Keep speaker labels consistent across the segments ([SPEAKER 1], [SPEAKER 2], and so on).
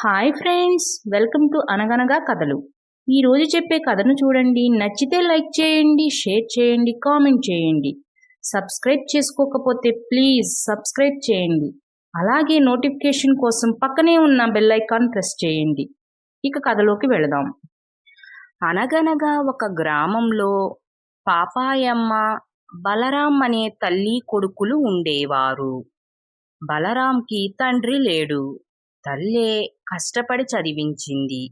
[SPEAKER 1] Hi friends welcome to అనగనగా కథలు ఈరోజు చెప్పే కథను చూడండి. నచ్చితే లైక్ చేయండి షేర్ చేయండి కామెంట్ చేయండి. సబ్స్క్రైబ్ చేసుకోకపోతే ప్లీజ్ సబ్స్క్రైబ్ చేయండి. అలాగే నోటిఫికేషన్ కోసం పక్కనే ఉన్న బెల్ ఐకాన్ ప్రెస్ చేయండి. ఇక కథలోకి వెళదాం. అనగనగా ఒక గ్రామంలో పాపాయమ్మ బలరాం అనే తల్లి కొడుకులు ఉండేవారు. బలరాంకి తండ్రి లేడు. తల్లే కష్టపడి చదివించింది.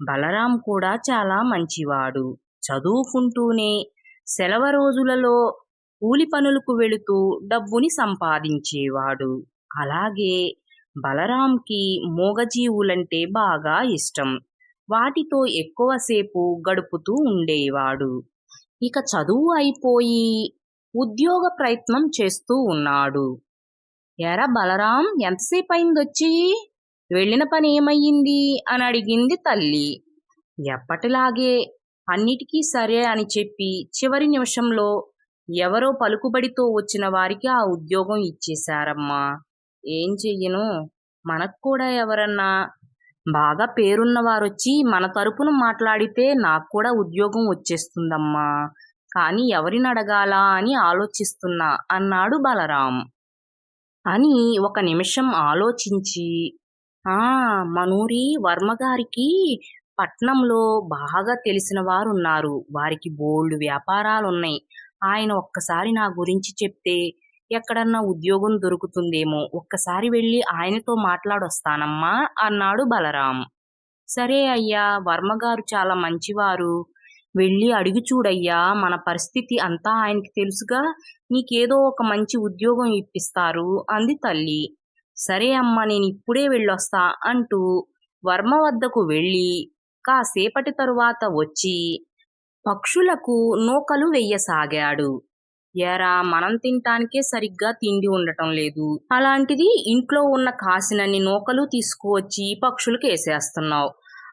[SPEAKER 1] బలరాం కూడా చాలా మంచివాడు. చదువుకుంటూనే సెలవ రోజులలో కూలి పనులకు వెళుతూ డబ్బుని సంపాదించేవాడు. అలాగే బలరాంకి మూగజీవులంటే బాగా ఇష్టం. వాటితో ఎక్కువసేపు గడుపుతూ ఉండేవాడు. ఇక చదువు అయిపోయి ఉద్యోగ ప్రయత్నం చేస్తూ ఉన్నాడు. ఎరా బలరాం ఎంతసేపు అయిందొచ్చి వెళ్ళిన పని ఏమయ్యింది? అని అడిగింది తల్లి. ఎప్పటిలాగే అన్నిటికీ సరే అని చెప్పి చివరి నిమిషంలో ఎవరో పలుకుబడితో వచ్చిన వారికి ఆ ఉద్యోగం ఇచ్చేశారమ్మా. ఏం చెయ్యను? మనకు కూడా ఎవరన్నా? బాగా పేరున్నవారొచ్చి మన తరపున మాట్లాడితే నాకు కూడా ఉద్యోగం వచ్చేస్తుందమ్మా. కానీ ఎవరిని అడగాలా అని ఆలోచిస్తున్నా అన్నాడు బలరాం. అని ఒక నిమిషం ఆలోచించి ఆ మనూరి వర్మగారికి పట్నంలో బాగా తెలిసిన వారు ఉన్నారు వారికి బోల్డ్ వ్యాపారాలు ఉన్నాయి ఆయన ఒక్కసారి నా గురించి చెప్తే ఎక్కడన్నా ఉద్యోగం దొరుకుతుందేమో ఒక్కసారి వెళ్ళి ఆయనతో మాట్లాడొస్తానమ్మా అన్నాడు బలరాం. సరే అయ్యా వర్మగారు చాలా మంచివారు. వెళ్ళి అడిగి చూడయ్యా మన పరిస్థితి అంతా ఆయనకి తెలుసుగా నీకేదో ఒక మంచి ఉద్యోగం ఇప్పిస్తారు అంది తల్లి. సరే అమ్మ నేను ఇప్పుడే వెళ్ళొస్తా అంటూ వర్మ వద్దకు వెళ్ళి కాసేపటి తరువాత వచ్చి పక్షులకు నూకలు వెయ్యసాగాడు ఏరా మనం తినటానికే సరిగ్గా తిండి ఉండటం లేదు. అలాంటిది ఇంట్లో ఉన్న కాసినన్ని నూకలు తీసుకువచ్చి పక్షులకు వేసేస్తున్నావు.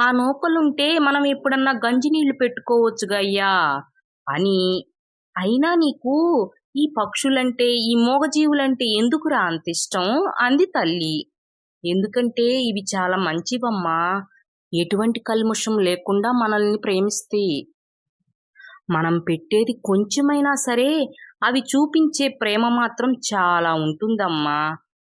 [SPEAKER 1] ఆ నూకలుంటే మనం ఎప్పుడన్నా గంజి నీళ్ళు పెట్టుకోవచ్చుగయ్యా అని. అయినా నీకు ఈ పక్షులంటే ఈ మూగజీవులంటే ఎందుకురా అంత ఇష్టం? అంది తల్లి. ఎందుకంటే ఇవి చాలా మంచివమ్మా. ఎటువంటి కల్ముషం లేకుండా మనల్ని ప్రేమిస్తాయి మనం పెట్టేది కొంచెమైనా సరే అవి చూపించే ప్రేమ మాత్రం చాలా ఉంటుందమ్మా.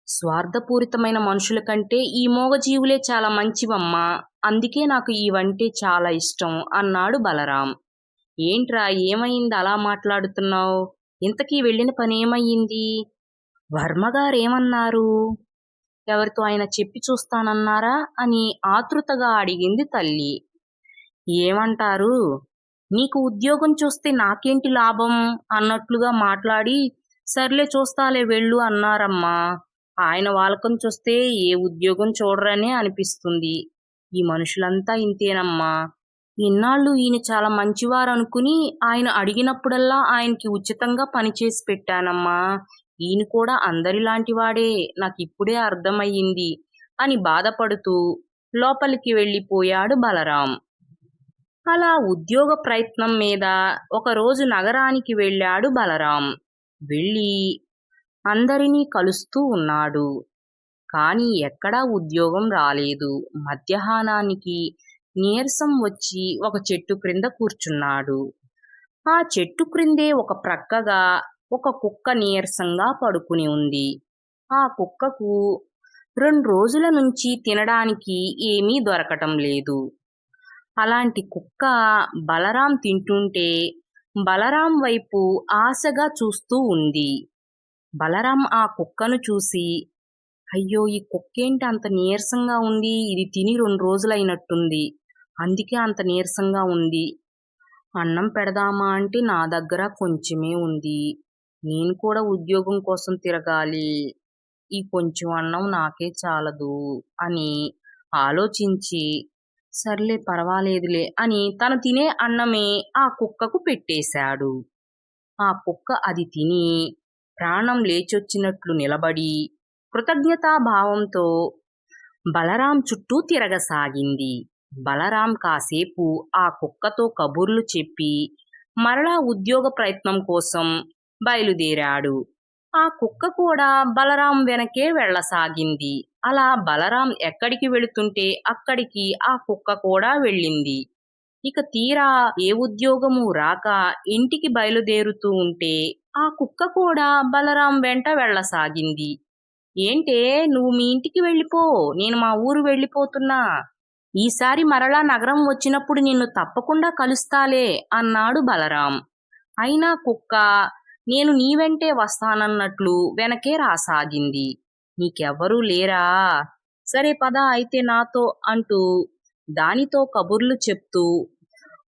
[SPEAKER 1] స్వార్థపూరితమైన మనుషుల కంటే ఈ మూగజీవులే చాలా మంచివమ్మా. అందుకే నాకు ఇవంటే చాలా ఇష్టం అన్నాడు బలరాం. ఏంట్రా ఏమైంది అలా మాట్లాడుతున్నావు? ఇంతకీ వెళ్ళిన పనేమయ్యింది? వర్మగారేమన్నారు ఎవరితో ఆయన చెప్పి చూస్తానన్నారా? అని ఆతృతగా అడిగింది తల్లి. ఏమంటారు? నీకు ఉద్యోగం చూస్తే నాకేంటి లాభం? అన్నట్లుగా మాట్లాడి సర్లే చూస్తాలే వెళ్ళు అన్నారమ్మా. ఆయన వాళ్ళకం చూస్తే ఏ ఉద్యోగం చూడరనే అనిపిస్తుంది. ఈ మనుషులంతా ఇంతేనమ్మా. ఇన్నాళ్ళు ఈయన చాలా మంచివారు అనుకుని ఆయన అడిగినప్పుడల్లా ఆయనకి ఉచితంగా పనిచేసి పెట్టానమ్మా. ఈయన కూడా అందరిలాంటి వాడే నాకు ఇప్పుడే అర్థమయ్యింది అని బాధపడుతూ లోపలికి వెళ్ళిపోయాడు బలరాం. అలా ఉద్యోగ ప్రయత్నం మీద ఒకరోజు నగరానికి వెళ్ళాడు బలరాం. వెళ్ళి అందరినీ కలుస్తూ ఉన్నాడు. కానీ ఎక్కడా ఉద్యోగం రాలేదు. మధ్యాహ్నానికి నీరసం వచ్చి ఒక చెట్టు క్రింద కూర్చున్నాడు. ఆ చెట్టు క్రిందే ఒక ప్రక్కగా ఒక కుక్క నీరసంగా పడుకుని ఉంది. ఆ కుక్కకు రెండు రోజుల నుంచి తినడానికి ఏమీ దొరకటం లేదు. అలాంటి కుక్క బలరాం తింటుంటే బలరాం వైపు ఆశగా చూస్తూ ఉంది. బలరాం ఆ కుక్కను చూసి అయ్యో ఈ కుక్కేంటి అంత నీరసంగా ఉంది? ఇది తిని రెండు రోజులైనట్టుంది. అందుకే అంత నీరసంగా ఉంది. అన్నం పెడదామా అంటే నా దగ్గర కొంచెమే ఉంది. నేను కూడా ఉద్యోగం కోసం తిరగాలి. ఈ కొంచెం అన్నం నాకే చాలదు అని ఆలోచించి సర్లే పర్వాలేదులే అని తను తినే అన్నమే ఆ కుక్కకు పెట్టేశాడు. ఆ కుక్క అది తిని ప్రాణం లేచొచ్చినట్లు నిలబడి కృతజ్ఞతాభావంతో బలరాం చుట్టూ తిరగసాగింది. బలరాం కాసేపు ఆ కుక్కతో కబుర్లు చెప్పి మరలా ఉద్యోగ ప్రయత్నం కోసం బయలుదేరాడు. ఆ కుక్క కూడా బలరాం వెనకే వెళ్ళసాగింది. అలా బలరాం ఎక్కడికి వెళుతుంటే అక్కడికి ఆ కుక్క కూడా వెళ్ళింది. ఇక తీరా ఏ ఉద్యోగము రాక ఇంటికి బయలుదేరుతూ ఉంటే ఆ కుక్క కూడా బలరాం వెంట వెళ్ళసాగింది. ఏంటే నువ్వు మీ ఇంటికి వెళ్ళిపో నేను మా ఊరు వెళ్ళిపోతున్నా. ఈసారి మరలా నగరం వచ్చినప్పుడు నిన్ను తప్పకుండా కలుస్తాలే అన్నాడు బలరాం. అయినా కుక్క నేను నీ వెంటే వస్తానన్నట్లు వెనకే రాసాగింది. నీకెవ్వరూ లేరా? సరే పద అయితే నాతో అంటూ దానితో కబుర్లు చెప్తూ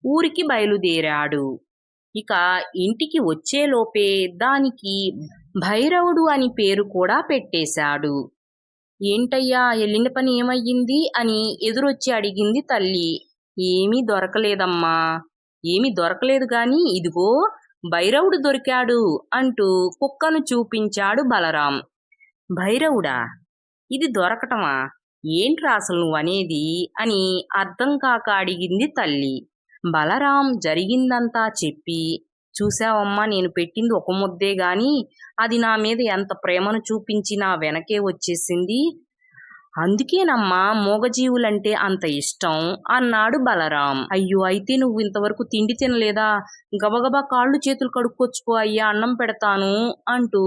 [SPEAKER 1] ఊరికి బయలుదేరాడు. ఇక ఇంటికి వచ్చేలోపే దానికి భైరవుడు అని పేరు కూడా పెట్టేశాడు. ఏంటయ్యా ఎల్లిన పని ఏమయ్యింది? అని ఎదురొచ్చి అడిగింది తల్లి. ఏమీ దొరకలేదమ్మా. ఏమీ దొరకలేదు గాని ఇదిగో భైరవుడు దొరికాడు అంటూ కుక్కను చూపించాడు బలరాం. భైరవుడా ఇది దొరకటమా? ఏంట్రా అసలు నువ్వు అనేది? అని అర్థం కాక అడిగింది తల్లి. బలరాం జరిగిందంతా చెప్పి చూశావమ్మా నేను పెట్టింది ఒక ముద్దే గాని అది నా మీద ఎంత ప్రేమను చూపించి నా వెనకే వచ్చేసింది? అందుకేనమ్మా మూగజీవులంటే అంత ఇష్టం అన్నాడు బలరాం. అయ్యో అయితే నువ్వు ఇంతవరకు తిండి తినలేదా? గబగబా కాళ్ళు చేతులు కడుక్కొచ్చుకో అయ్యా అన్నం పెడతాను అంటూ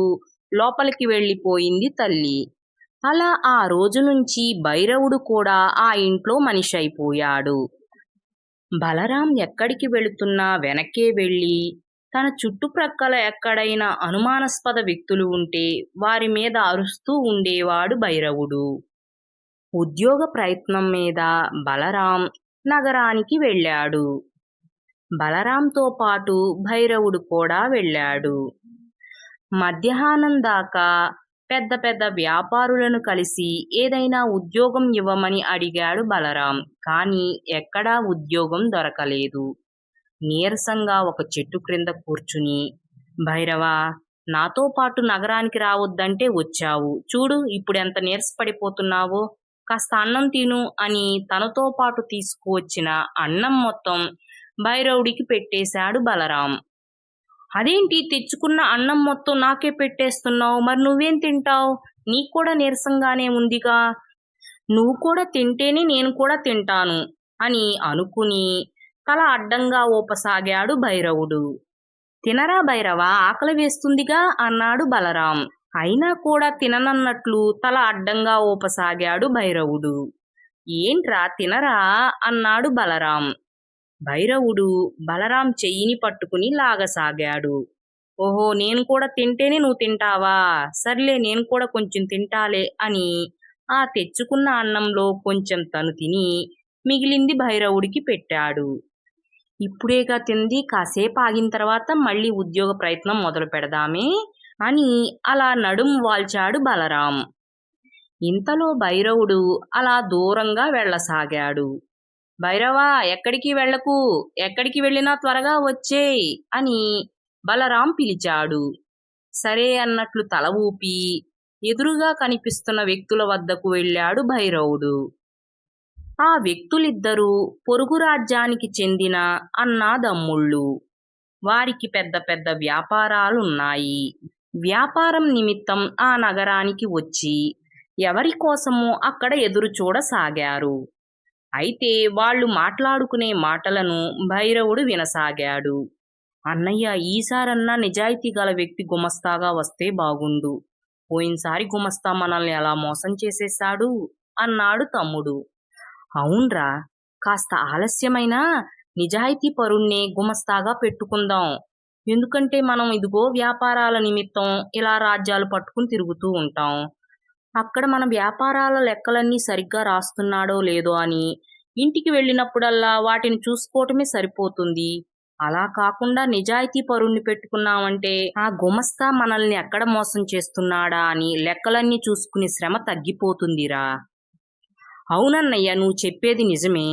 [SPEAKER 1] లోపలికి వెళ్ళిపోయింది తల్లి. అలా ఆ రోజు నుంచి భైరవుడు కూడా ఆ ఇంట్లో మనిషి అయిపోయాడు. బలరాం ఎక్కడికి వెళుతున్నా వెనక్కే వెళ్ళి తన చుట్టుప్రక్కల ఎక్కడైనా అనుమానాస్పద వ్యక్తులు ఉంటే వారి మీద అరుస్తూ ఉండేవాడు భైరవుడు. ఉద్యోగ ప్రయత్నం మీద బలరాం నగరానికి వెళ్ళాడు. బలరాంతో పాటు భైరవుడు కూడా వెళ్ళాడు. మధ్యాహ్నం దాకా పెద్ద పెద్ద వ్యాపారులను కలిసి ఏదైనా ఉద్యోగం ఇవ్వమని అడిగాడు బలరాం. కానీ ఎక్కడా ఉద్యోగం దొరకలేదు. నీరసంగా ఒక చెట్టు క్రింద కూర్చుని భైరవా నాతో పాటు నగరానికి రావద్దంటే వచ్చావు. చూడు ఇప్పుడు ఎంత నీరసపడిపోతున్నావో. కాస్త అన్నం తిను అని తనతో పాటు తీసుకువచ్చిన అన్నం మొత్తం భైరవుడికి పెట్టేశాడు బలరాం. అదేంటి? తెచ్చుకున్న అన్నం మొత్తం నాకే పెట్టేస్తున్నావు. మరి నువ్వేం తింటావు? నీకు కూడా నీరసంగానే ఉందిగా. నువ్వు కూడా తింటేనే నేను కూడా తింటాను అని అనుకుని తల అడ్డంగా ఊపసాగాడు భైరవుడు. తినరా భైరవ ఆకలి వేస్తుందిగా అన్నాడు బలరాం. అయినా కూడా తిననన్నట్లు తల అడ్డంగా ఊపసాగాడు భైరవుడు. ఏంట్రా తినరా అన్నాడు బలరాం. భైరవుడు బలరాం చెయ్యిని పట్టుకుని లాగసాగాడు. ఓహో నేను కూడా తింటేనే నువ్వు తింటావా? సర్లే నేను కూడా కొంచెం తింటాలే అని ఆ తెచ్చుకున్న అన్నంలో కొంచెం తను తిని మిగిలింది భైరవుడికి పెట్టాడు. ఇప్పుడేగా తింది కాసేపు ఆగిన తర్వాత మళ్ళీ ఉద్యోగ ప్రయత్నం మొదలు పెడదామే అని అలా నడుం వాల్చాడు బలరాం. ఇంతలో భైరవుడు అలా దూరంగా వెళ్ళసాగాడు. భైరవా ఎక్కడికి వెళ్ళకు? ఎక్కడికి వెళ్ళినా త్వరగా వచ్చేయ్ అని బలరాం పిలిచాడు. సరే అన్నట్లు తల ఊపి ఎదురుగా కనిపిస్తున్న వ్యక్తుల వద్దకు వెళ్ళాడు భైరవుడు. ఆ వ్యక్తులిద్దరూ పొరుగు రాజ్యానికి చెందిన అన్నాదమ్ముళ్ళు. వారికి పెద్ద పెద్ద వ్యాపారాలున్నాయి. వ్యాపారం నిమిత్తం ఆ నగరానికి వచ్చి ఎవరి కోసమో అక్కడ ఎదురు చూడసాగారు. అయితే వాళ్ళు మాట్లాడుకునే మాటలను భైరవుడు వినసాగాడు. అన్నయ్య ఈసారన్నా నిజాయితీ గల వ్యక్తి గుమస్తాగా వస్తే బాగుండు. పోయినసారి గుమస్తా మనల్ని ఎలా మోసం చేసేశాడు? అన్నాడు తమ్ముడు. అవునరా. కాస్త ఆలస్యమైనా నిజాయితీ పరుణ్ణే గుమస్తాగా పెట్టుకుందాం. ఎందుకంటే మనం ఇదిగో వ్యాపారాల నిమిత్తం ఇలా రాజ్యాలు పట్టుకుని తిరుగుతూ ఉంటాం. అక్కడ మన వ్యాపారాల లెక్కలన్నీ సరిగ్గా రాస్తున్నాడో లేదో అని ఇంటికి వెళ్ళినప్పుడల్లా వాటిని చూసుకోవటమే సరిపోతుంది. అలా కాకుండా నిజాయితీ పరుణ్ణి పెట్టుకున్నామంటే ఆ గుమస్తా మనల్ని ఎక్కడ మోసం చేస్తున్నాడా అని లెక్కలన్నీ చూసుకునే శ్రమ తగ్గిపోతుందిరా. అవునన్నయ్య నువ్వు చెప్పేది నిజమే.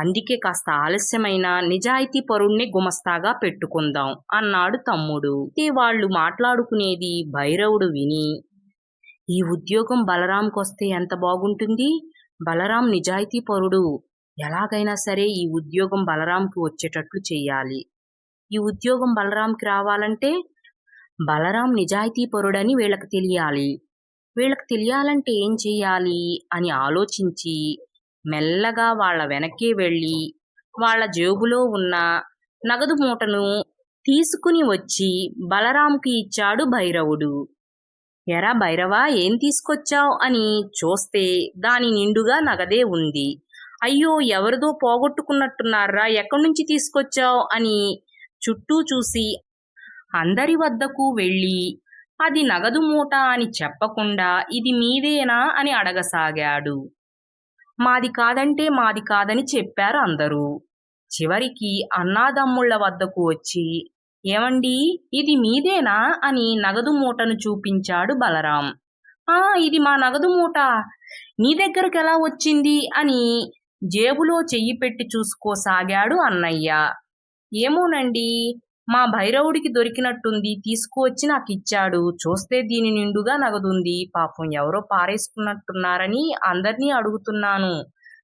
[SPEAKER 1] అందుకే కాస్త ఆలస్యమైన నిజాయితీ పరుణ్ణి గుమస్తాగా పెట్టుకుందాం అన్నాడు తమ్ముడు. ఇది వాళ్ళు మాట్లాడుకునేది భైరవుడు విని ఈ ఉద్యోగం బలరాంకొస్తే ఎంత బాగుంటుంది? బలరాం నిజాయితీ పరుడు. ఎలాగైనా సరే ఈ ఉద్యోగం బలరాంకి వచ్చేటట్లు చెయ్యాలి. ఈ ఉద్యోగం బలరాంకి రావాలంటే బలరాం నిజాయితీపరుడని వీళ్ళకి తెలియాలి. వీళ్ళకి తెలియాలంటే ఏం చేయాలి అని ఆలోచించి మెల్లగా వాళ్ళ వెనక్కి వెళ్ళి వాళ్ళ జేబులో ఉన్న నగదు మూటను తీసుకుని వచ్చి బలరాంకి ఇచ్చాడు భైరవుడు. ఎరా భైరవా ఏం తీసుకొచ్చావు? అని చూస్తే దాని నిండుగా నగదే ఉంది. అయ్యో ఎవరిదో పోగొట్టుకున్నట్టున్నారా ఎక్కడి నుంచి తీసుకొచ్చావు? అని చుట్టూ చూసి అందరి వద్దకు వెళ్ళి అది నగదు మూట అని చెప్పకుండా ఇది మీదేనా అని అడగసాగాడు. మాది కాదంటే మాది కాదని చెప్పారు అందరూ. చివరికి అన్నాదమ్ముళ్ళ వద్దకు వచ్చి ఏమండి ఇది మీదేనా? అని నగదు మూటను చూపించాడు బలరాం. ఆ ఇది మా నగదు మూట. నీ దగ్గరకు ఎలా వచ్చింది? అని జేబులో చెయ్యి పెట్టి చూసుకోసాగాడు అన్నయ్య. ఏమోనండి మా భైరవుడికి దొరికినట్టుంది తీసుకువచ్చి నాకు ఇచ్చాడు చూస్తే దీని నిండుగా నగదుంది. పాపం ఎవరో పారేసుకున్నట్టున్నారని అందరినీ అడుగుతున్నాను.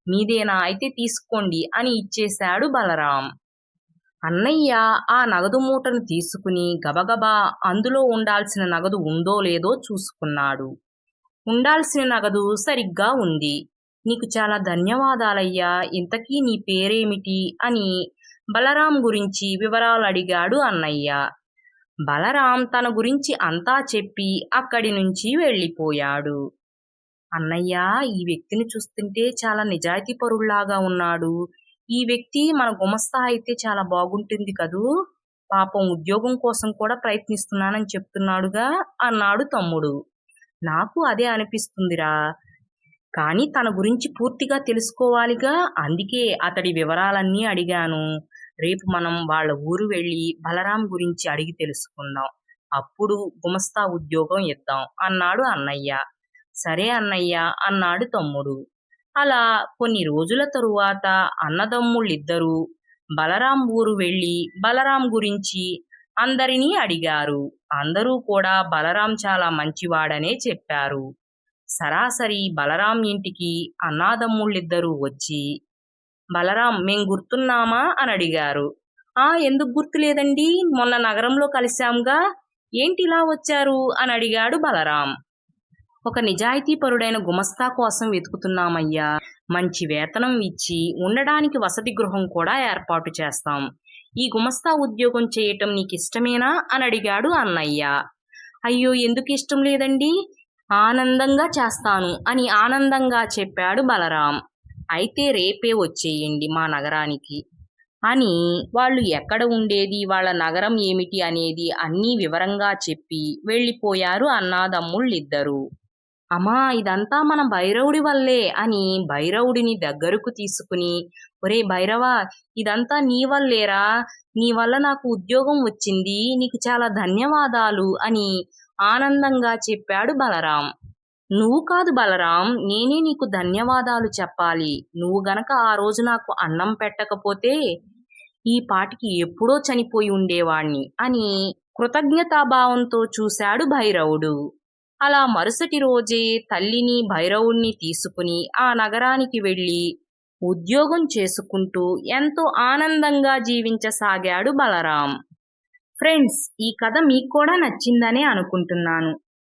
[SPEAKER 1] మీదేనా? అయితే తీసుకోండి అని ఇచ్చేశాడు బలరాం. అన్నయ్య ఆ నగదు మూటను తీసుకుని గబగబా అందులో ఉండాల్సిన నగదు ఉందో లేదో చూసుకున్నాడు. ఉండాల్సిన నగదు సరిగ్గా ఉంది. నీకు చాలా ధన్యవాదాలయ్యా. ఇంతకీ నీ పేరేమిటి? అని బలరాం గురించి వివరాలు అడిగాడు అన్నయ్య. బలరాం తన గురించి అంతా చెప్పి అక్కడి నుంచి వెళ్ళిపోయాడు. అన్నయ్య ఈ వ్యక్తిని చూస్తుంటే చాలా నిజాయితీ పరుల్లాగా ఉన్నాడు. ఈ వ్యక్తి మన గుమస్తా అయితే చాలా బాగుంటుంది కదూ? పాపం ఉద్యోగం కోసం కూడా ప్రయత్నిస్తున్నానని చెప్తున్నాడుగా అన్నాడు తమ్ముడు. నాకు అదే అనిపిస్తుందిరా. కానీ తన గురించి పూర్తిగా తెలుసుకోవాలిగా అందుకే అతడి వివరాలన్నీ అడిగాను. రేపు మనం వాళ్ళ ఊరు వెళ్ళి బలరాం గురించి అడిగి తెలుసుకుందాం. అప్పుడు గుమస్తా ఉద్యోగం ఇద్దాం అన్నాడు అన్నయ్య. సరే అన్నయ్య అన్నాడు తమ్ముడు. అలా కొన్ని రోజుల తరువాత అన్నదమ్ముళ్ళిద్దరూ బలరాం ఊరు వెళ్ళి బలరాం గురించి అందరినీ అడిగారు. అందరూ కూడా బలరాం చాలా మంచివాడనే చెప్పారు. సరాసరి బలరాం ఇంటికి అన్నాదమ్ముళ్ళిద్దరూ వచ్చి బలరాం మేం గుర్తున్నామా? అని అడిగారు. ఆ ఎందుకు గుర్తులేదండి? మొన్న నగరంలో కలిశాంగా. ఏంటి ఇలా వచ్చారు? అని అడిగాడు బలరాం. ఒక నిజాయితీపరుడైన గుమస్తా కోసం వెతుకుతున్నామయ్యా. మంచి వేతనం ఇచ్చి ఉండడానికి వసతి గృహం కూడా ఏర్పాటు చేస్తాం. ఈ గుమస్తా ఉద్యోగం చేయటం నీకు ఇష్టమేనా అని అడిగాడు అన్నయ్య. అయ్యో ఎందుకు ఇష్టం లేదండి? ఆనందంగా చేస్తాను అని ఆనందంగా చెప్పాడు బలరాం. అయితే రేపే వచ్చేయండి మా నగరానికి. అని వాళ్ళు ఎక్కడ ఉండేది వాళ్ళ నగరం ఏమిటి అనేది అన్నీ వివరంగా చెప్పి వెళ్ళిపోయారు అన్నాదమ్ముళ్ళిద్దరూ. అమ్మా ఇదంతా మన భైరవుడి వల్లే అని భైరవుడిని దగ్గరకు తీసుకుని ఒరే భైరవా ఇదంతా నీ వల్లేరా? నీ వల్ల నాకు ఉద్యోగం వచ్చింది నీకు చాలా ధన్యవాదాలు అని ఆనందంగా చెప్పాడు బలరాం. నువ్వు కాదు బలరాం నేనే నీకు ధన్యవాదాలు చెప్పాలి. నువ్వు గనక ఆ రోజు నాకు అన్నం పెట్టకపోతే ఈ పాటికి ఎప్పుడో చనిపోయి ఉండేవాణ్ణి అని కృతజ్ఞతాభావంతో చూశాడు భైరవుడు. అలా మరుసటి రోజే తల్లిని భైరవుణ్ణి తీసుకుని ఆ నగరానికి వెళ్ళి ఉద్యోగం చేసుకుంటూ ఎంతో ఆనందంగా జీవించసాగాడు బలరాం. ఫ్రెండ్స్ ఈ కథ మీకు కూడా నచ్చిందనే అనుకుంటున్నాను.